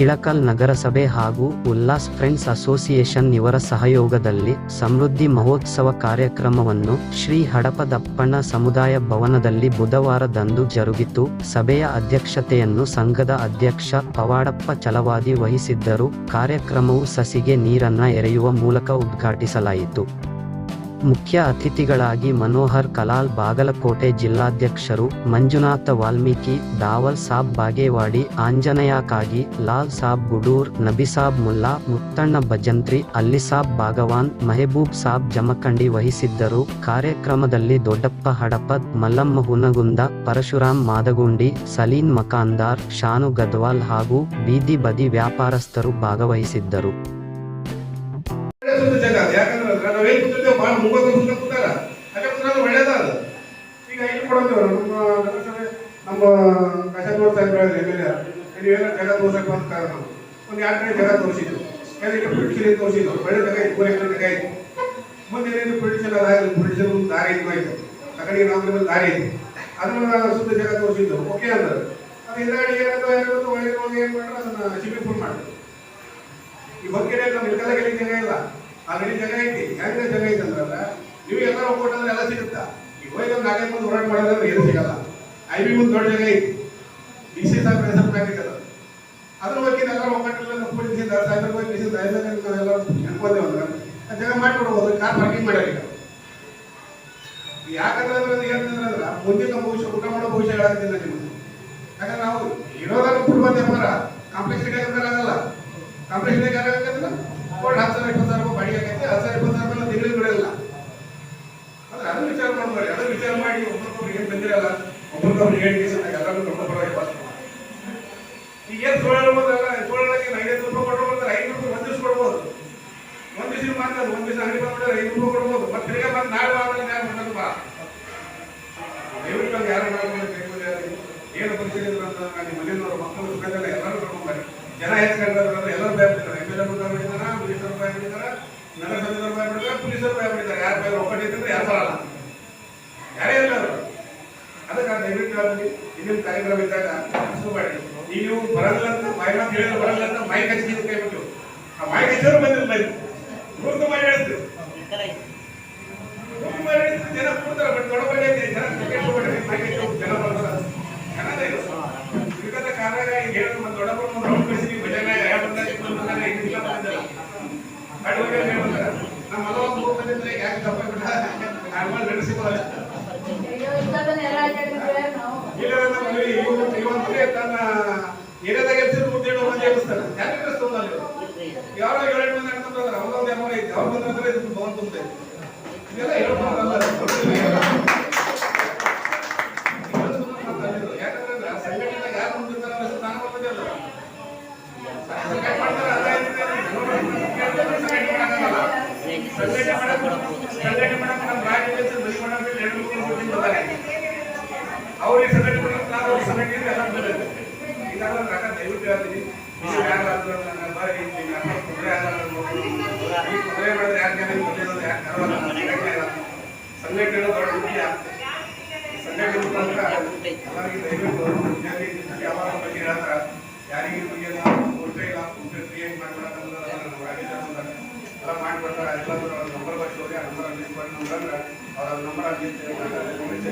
ಇಳಕಲ್ ನಗರಸಭೆ ಹಾಗೂ Ullas friends association ಇವರ ಸಹಯೋಗದಲ್ಲಿ ಸಮೃದ್ಧಿ ಮಹೋತ್ಸವ ಕಾರ್ಯಕ್ರಮವನ್ನು ಶ್ರೀ ಹಡಪದಪ್ಪಣ್ಣ ಸಮುದಾಯ ಭವನದಲ್ಲಿ ಬುಧವಾರದಂದು ಜರುಗಿತು. ಸಭೆಯ ಅಧ್ಯಕ್ಷತೆಯನ್ನು ಸಂಘದ ಅಧ್ಯಕ್ಷ ಪವಾಡಪ್ಪ ಚಲವಾದಿ ವಹಿಸಿದ್ದರು. ಕಾರ್ಯಕ್ರಮವು ಸಸಿಗೆ ನೀರನ್ನ ಎರೆಯುವ ಮೂಲಕ ಉದ್ಘಾಟಿಸಲಾಯಿತು. ಮುಖ್ಯ ಅತಿಥಿಗಳಾಗಿ ಮನೋಹರ್ ಕಲಾಲ್ ಬಾಗಲಕೋಟೆ ಜಿಲ್ಲಾಧ್ಯಕ್ಷರು ಮಂಜುನಾಥ ವಾಲ್ಮೀಕಿ, ದಾವಲ್ ಸಾಬ್ ಬಾಗೇವಾಡಿ ಆಂಜನೇಯ ಕಾಗಿ ಲಾಲ್ ಸಾಬ್ ಗುಡೂರ್ ನಬಿಸಾಬ್ ಮುಲ್ಲಾ, ಮುತ್ತಣ್ಣ ಭಜಂತ್ರಿ ಅಲ್ಲಿಸಾಬ್ ಭಾಗವಾನ್, ಮೆಹಬೂಬ್ ಸಾಬ್ ಜಮಖಂಡಿ ವಹಿಸಿದ್ದರು. ಕಾರ್ಯಕ್ರಮದಲ್ಲಿ ದೊಡ್ಡಪ್ಪ ಹಡಪದ್, ಮಲ್ಲಮ್ಮ ಹುನಗುಂದ, ಪರಶುರಾಮ್ ಮಾದಗುಂಡಿ, ಸಲೀನ್ ಮಕಾಂದಾರ್, ಶಾನು ಗದ್ವಾಲ್ ಹಾಗೂ ಬೀದಿ ಬದಿ ವ್ಯಾಪಾರಸ್ಥರು ಭಾಗವಹಿಸಿದ್ದರು. ನಾವೇನ್ ಕೂತಿರ್ತೇವೆ ಭಾಳ ಮುಂಗೋತ ಸುಮ್ಮನೆ ಕೂತಾರ. ಅಲ್ಲೇ ಕೂತ್ರೆ ಒಳ್ಳೇದ ಅದು? ಈಗ ಇಲ್ಲಿ ಕೊಡೋದೇವ್ರು ನಮ್ಮ ನಗರಸಭೆ, ನಮ್ಮ ಕಶಾಪುರ ಹೇಳಿದ್ರು ಎಂ ಎಲ್ ಎ ನೀವೇನ ಜಾಗ ತೋರ್ಸಕ್ಕೆ ಬಂದ ಕಾರಣ ಒಂದು ಎರಡು ಕಡೆ ಜಾಗ ತೋರಿಸಿದ್ರು. ಯಾಕಂದ್ರೆ ಪೊಲಿಟಿಷನ್ ತೋರಿಸಿದ್ರು? ಒಳ್ಳೆ ಜಾಗ ಇತ್ತು ಮೂರು ಜಾಗ ಇತ್ತು. ಮುಂದೆ ಏನೇನು ಪೊಲಿಟಿಷನ್ ಅದಾಗಲಿ ಪೊಲಿಟಿಷನ್ ಒಂದು ದಾರಿ ಇತ್ತು ಆಯ್ತು. ಆ ಕಡೆ ನಾವು ದಾರಿ ಇತ್ತು. ಅದನ್ನ ಸುತ್ತ ಜಾಗ ತೋರಿಸಿದ್ರು. ಓಕೆ ಅಂದ್ರೆ. ಅದು ಹಿಂದಾಡಿ ಏನಾದ್ರು ಏನಾದ್ರು ಒಳಗೆ ಏನು ಮಾಡ್ರೆ, ಅದನ್ನ ಶಿಬಿರ್ ಫುಲ್ ಮಾಡಿದ್ರು ಈ ಬಗ್ಗೆ ನಮ್ಮ ಇಳಕಲಗೆಲ್ಲಿ ಜಾಗ ಇಲ್ಲ. ಆಲ್ರೆಡಿ ಜಾಗ ಐತಿ. ಹೆಂಗ ಜಾಗ ಐತಿ ಅಂದ್ರಲ್ಲ ನೀವು ಎಲ್ಲ ಒಪ್ಪಿಟ್ಟಂದ್ರೆ ಎಲ್ಲ ಸಿಗುತ್ತಾ? ಈಗ ಹೋಗಿ ಒಂದು ನಾಲ್ಕೈದು ಮಂದಿ ಹೋರಾಟ ಮಾಡಿದ್ರೆ ಏನು ಸಿಗಲ್ಲ. ಐ ಬಿ ಮುಂದೆ ದೊಡ್ಡ ಜಾಗ ಐತಿ. ಡಿ ಸಿ ಸಾಹೇಬ್ ಹೆಸರು ಐತಲ್ಲ ಅದ್ರ ಬಗ್ಗೆ ಎಲ್ಲ ಒಕ್ಕಟ್ಟಿಲ್ಲ ಪೊಲೀಸ್ ಸಾಹೇಬ್ರ ಬಗ್ಗೆ ಎಲ್ಲ ನೆನ್ಕೊಂಡೇವು ಅಂದ್ರೆ ಆ ಜಾಗ ಮಾಡ್ಕೊಡ್ಬೋದು. ಕಾರ್ ಪಾರ್ಕಿಂಗ್ ಈಗ. ಯಾಕಂದ್ರೆ ಅಂದ್ರೆ ಮುಂದಿನ ಭವಿಷ್ಯ ಊಟ ಮಾಡೋ ಭವಿಷ್ಯ ಹೇಳಕ್ತಿಲ್ಲ ನಿಮ್ಗೆ. ಯಾಕಂದ್ರೆ ನಾವು ಇರೋದನ್ನು ಕುಟುಂಬ ಮರ ಕಾಂಪ್ಲೆಕ್ಸಿಟಿ ಆಗಲ್ಲ. ಕಾಂಪ್ಲೆಕ್ಸಿಟಿ ಆಗಲ್ಲ. ಕೋಲ್ಡ್ ಹತ್ತು ಸಾವಿರ ಇಪ್ಪತ್ತು ಸಾವಿರ ರೂಪಾಯಿ ಬಾಡಿಗೆ ಆಗೈತೆ ಹತ್ತು ಇಪ್ಪತ್ತು ರೂಪಾಯಿ ತಿಂಗಳಿಗೆ ಅದನ್ನ ವಿಚಾರ ಮಾಡ್ಬೇಡಿ ಅದನ್ನ ವಿಚಾರ ಮಾಡಿ ಒಬ್ಬರಿಗೊಬ್ರು ಏನು ಬಂದಿರಲ್ಲ ಒಬ್ಬರಿಗೊಬ್ರು ಹೇಳಿ ಎಲ್ಲರೂ ನಮ್ಮ ಈಗ ಏನು ಸೋಳಕ್ಕೆ ಐವತ್ತು ರೂಪಾಯಿ ಕೊಟ್ಟರು ಬಂದ್ರೆ ಐದು ರೂಪಾಯಿ ಒಂದು ದಿವಸ ಕೊಡ್ಬೋದು ಒಂದು ದಿವಸ ಮಾಡ್ತಾರೆ ಒಂದು ದಿವಸ ಅಂಗಡಿ ಮಾಡಿದ್ರೆ ಐದು ರೂಪಾಯಿ ಕೊಡ್ಬೋದು ಮತ್ತೆ ತಿರ್ಗಾ ಬಂದು ನಾಳೆ ಯಾರು ಮಾಡೋದು ಬಾ ದಯವಿಟ್ಟು ಯಾರು ಮಾಡ್ಕೊಂಡು ಏನು ಪರಿಸ್ಥಿತಿ ಅಂತ ನಿಮ್ಮ ಮನೆಯವರು ಮಕ್ಕಳು ಸುಖದಲ್ಲ ಎಲ್ಲರೂ ಕರ್ಕೊಂಡ್ಬರ್ರಿ ಜನ ಹೆಚ್ಚು ಎಲ್ಲರೂ ಭಯ ಭಯ ಬಿಡ್ತಾರ ಮಿನಿಸ್ಟರ್ ಭಯ ಬಿಡ್ತಾರ ನಗರಸಭೆದವ್ರು ಭಯ ಬಿಡ್ತಾರೆ ಪೊಲೀಸರು ಭಯ ಬಿಡ್ತಾರೆ ಯಾರು ಭಯ ಒಬ್ಬಟ್ಟು ಇದ್ರೆ ಯಾರು ಬರಲ್ಲ ಯಾರೇ ಇಲ್ಲ ಅವರು. ಅದಕ್ಕೆ ದಯವಿಟ್ಟು ಅಲ್ಲಿ ಇನ್ನೊಂದು ಕಾರ್ಯಕ್ರಮ ಇದ್ದಾಗ ಅನ್ಸ್ಕೋಬೇಡಿ. ಈಗ ನೀವು ಬರಲ್ಲ ಅಂತ, ಬಾಯಿ ಮಾತು ಬರಲ್ಲ ಅಂತ ಮೈ ಕಚ್ಚಿದ್ರು ಕೈ ಬಿಟ್ಟು ಆ ಮೈ ಕಚ್ಚಿದ್ರು ಬಂದಿಲ್ಲ ಗುರುತು ಮಾಡಿ ಹೇಳ್ತೀವಿ ಮಾಡಿ ಜನ ಕೂಡ್ತಾರೆ, ಬಟ್ ದೊಡ್ಡ ಬಗ್ಗೆ ಜನ ಜನ ಬರ್ತಾರೆ ಶ್ರೀಕಂಠ ಕಾರ್ಯಾಗ ಈಗ ಹೇಳಿದ್ರು ನಮ್ಮ ಮಗ ಒಂದು ಮೂರು ಯಾಕೆ ತಪ್ಪ ಬಿಟ್ಟ ಇಲ್ಲದ ಇವರು ಇವತ್ತು ತನ್ನ ಯಾಕೆ ಯಾರೋ ಏಳೆಂಟು ಮಂದಿ ಅನ್ಕೊಂಡ್ರೆ ಅವ್ರ ಬಂದ್ರೆ ಇದು ಇದೆಲ್ಲ ಹೇಳ್ಬೋದಲ್ಲ ಯಾಕಂದ್ರೆ ಸಂಘಟನೆ ಯಾರು ಮುಂದಿರ್ತಾರೆ ಅನ್ನೋ ನಾನು ಬಂದಿಲ್ಲ ಸಂಘಟನೆ ಮಾಡ್ತಾರೆ ಅದೇ ಸಂಘಟನೆ ಮಾಡಲ್ಲ ಸಂಘಟನೆ ಮಾಡಕ್ಕೆ ಸಂಘಟನೆ ನಮ್ಮ ರಾಜ್ಯದಲ್ಲಿ ಬಲಿ ಮಾಡಕ್ ಎರಡು ಮೂರು ಕೋಟಿ ಬರ್ತಾರೆ ಅವ್ರಿಗೆ ಸಂಘಟನೆ ಬಾರಿ ಹೇಳ್ತಾರ. ಯಾರಿಗೆ ಬಗ್ಗೆ ರಾಜ್ಯದ ಪ್ರಕಾರ ಎಲ್ಲರೂ ಅವ್ರ ನಂಬರ್ ಬರ್ತೀವಿ ಆ ನಂಬರ್ ಮಿಸ್ ಮಾಡಿ ನೋಡಂದ್ರೆ ಅವ್ರ ನಂಬರ್ ಮಿಸ್ ಮಾಡಿದ್ರೆ